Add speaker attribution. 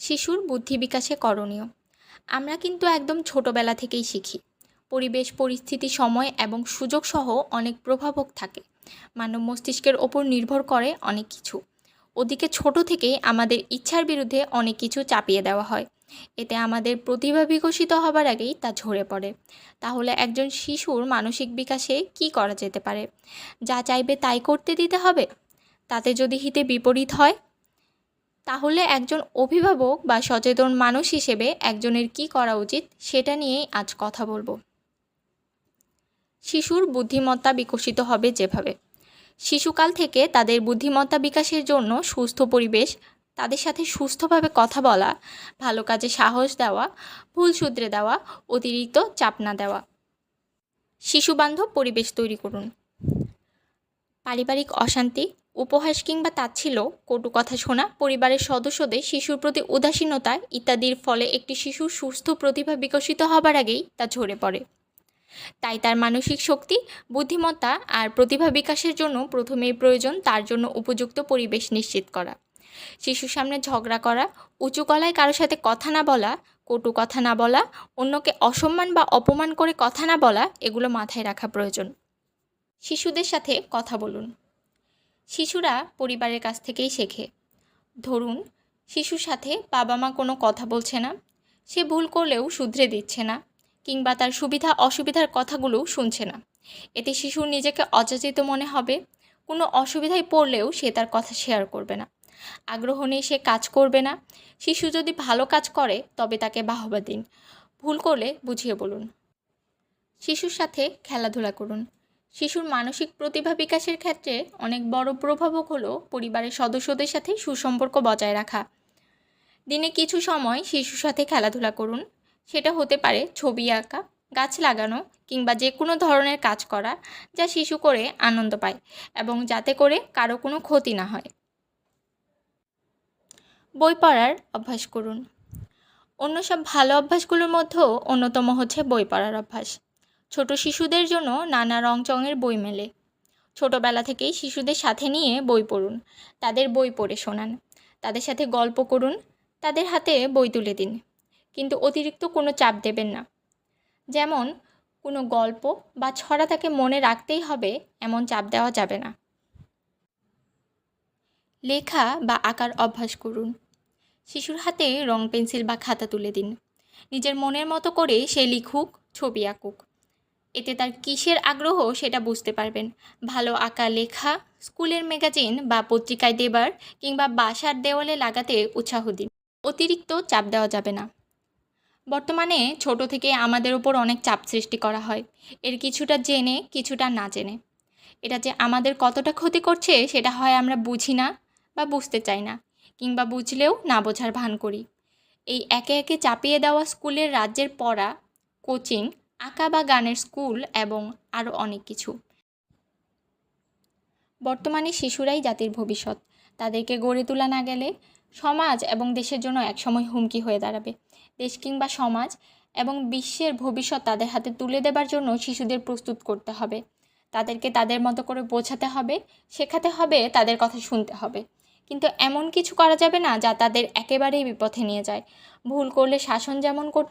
Speaker 1: শিশুর বুদ্ধি বিকাশে করণীয়। আমরা কিন্তু একদম ছোটোবেলা থেকেই শিখি। পরিবেশ, পরিস্থিতি, সময় এবং সুযোগ সহ অনেক প্রভাবক থাকে। মানব মস্তিষ্কের ওপর নির্ভর করে অনেক কিছু। ওদিকে ছোট থেকেই আমাদের ইচ্ছার বিরুদ্ধে অনেক কিছু চাপিয়ে দেওয়া হয়। এতে আমাদের প্রতিভা বিকশিত হবার আগেই তা ঝরে পড়ে। তাহলে একজন শিশুর মানসিক বিকাশে কি করা যেতে পারে? যা চাইবে তাই করতে দিতে হবে? তাতে যদি হিতে বিপরীত হয় তাহলে একজন অভিভাবক বা সচেতন মানুষ হিসেবে একজনের কি করা উচিত সেটা নিয়েই আজ কথা বলব। শিশুর বুদ্ধিমত্তা বিকশিত হবে যেভাবে। শিশুকাল থেকে তাদের বুদ্ধিমত্তা বিকাশের জন্য সুস্থ পরিবেশ, তাদের সাথে সুস্থভাবে কথা বলা, ভালো কাজে সাহস দেওয়া, ভুল শুধরে দেওয়া, অতিরিক্ত চাপ না দেওয়া। শিশুবান্ধব পরিবেশ তৈরি করুন। পারিবারিক অশান্তি উপহাস কিংবা তাচ্ছিল্য কটু কথা শোনা, পরিবারের সদস্যদের শিশুর প্রতি উদাসীনতা ইত্যাদির ফলে একটি শিশুর সুস্থ প্রতিভা বিকশিত হবার আগেই তা ঝরে পড়ে। তাই তার মানসিক শক্তি, বুদ্ধিমত্তা আর প্রতিভা বিকাশের জন্য প্রথমেই প্রয়োজন তার জন্য উপযুক্ত পরিবেশ নিশ্চিত করা। শিশুর সামনে ঝগড়া করা, উঁচু গলায় কারোর সাথে কথা না বলা, কটু কথা না বলা, অন্যকে অসম্মান বা অপমান করে কথা না বলা, এগুলো মাথায় রাখা প্রয়োজন। শিশুদের সাথে কথা বলুন। শিশুরা পরিবারের কাছ থেকেই শেখে। ধরুন, শিশুর সাথে বাবা মা কোনো কথা বলছে না, সে ভুল করলেও শুধরে দিচ্ছে না, কিংবা তার সুবিধা অসুবিধার কথাগুলোও শুনছে না। এতে শিশুর নিজেকে অযাচিত মনে হবে, কোনো অসুবিধায় পড়লেও সে তার কথা শেয়ার করবে না। আগ্রহ নেই সে কাজ করবে না। শিশু যদি ভালো কাজ করে, তবে তাকে বাহবা দিন। ভুল করলে বুঝিয়ে বলুন। শিশুর সাথে খেলাধুলা করুন। শিশুর মানসিক প্রতিভা বিকাশের ক্ষেত্রে অনেক বড় প্রভাবক হলো পরিবারের সদস্যদের সাথে সুসম্পর্ক বজায় রাখা। দিনে কিছু সময় শিশুর সাথে খেলাধুলা করুন। সেটা হতে পারে ছবি আঁকা, গাছ লাগানো কিংবা যে কোনো ধরনের কাজ করা যা শিশু করে আনন্দ পায় এবং যাতে করে কারও কোনো ক্ষতি না হয়। বই পড়ার অভ্যাস করুন। অন্য সব ভালো অভ্যাসগুলোর মধ্যেও অন্যতম হচ্ছে বই পড়ার অভ্যাস। ছোট শিশুদের জন্য নানা রংচঙের বই মেলে। ছোটোবেলা থেকেই শিশুদের সাথে নিয়ে বই পড়ুন, তাদের বই পড়ে শোনান, তাদের সাথে গল্প করুন, তাদের হাতে বই তুলে দিন। কিন্তু অতিরিক্ত কোনো চাপ দেবেন না। যেমন, কোনো গল্প বা ছড়া তাকে মনে রাখতেই হবে, এমন চাপ দেওয়া যাবে না। লেখা বা আঁকার অভ্যাস করুন। শিশুর হাতে রং পেন্সিল বা খাতা তুলে দিন। নিজের মনের মতো করে সে লিখুক, ছবি আঁকুক। এতে তার কিসের আগ্রহ সেটা বুঝতে পারবেন। ভালো আঁকা লেখা, স্কুলের ম্যাগাজিন বা পত্রিকায় দেবার কিংবা বাসার দেওয়ালে লাগাতে উৎসাহ দিন। অতিরিক্ত চাপ দেওয়া যাবে না। বর্তমানে ছোট থেকে আমাদের ওপর অনেক চাপ সৃষ্টি করা হয়। এর কিছুটা জেনে, কিছুটা না জেনে। এটা যে আমাদের কতটা ক্ষতি করছে সেটা হয় আমরা বুঝি না বা বুঝতে চাই না কিংবা বুঝলেও না বোঝার ভান করি। এই একে একে চাপিয়ে দেওয়া স্কুলের রাজ্যের পড়া, কোচিং আঁকা বা গানের স্কুল এবং আরও অনেক কিছু। বর্তমানে শিশুরাই জাতির ভবিষ্যৎ। তাদেরকে গড়ে তোলা না গেলে সমাজ এবং দেশের জন্য একসময় হুমকি হয়ে দাঁড়াবে। দেশ কিংবা সমাজ এবং বিশ্বের ভবিষ্যৎ তাদের হাতে তুলে দেবার জন্য শিশুদের প্রস্তুত করতে হবে। তাদেরকে তাদের মতো করে বোঝাতে হবে, শেখাতে হবে, তাদের কথা শুনতে হবে। কিন্তু এমন কিছু করা যাবে না যা তাদের একেবারেই বিপথে নিয়ে যায়। ভুল করলে শাসন যেমন করতে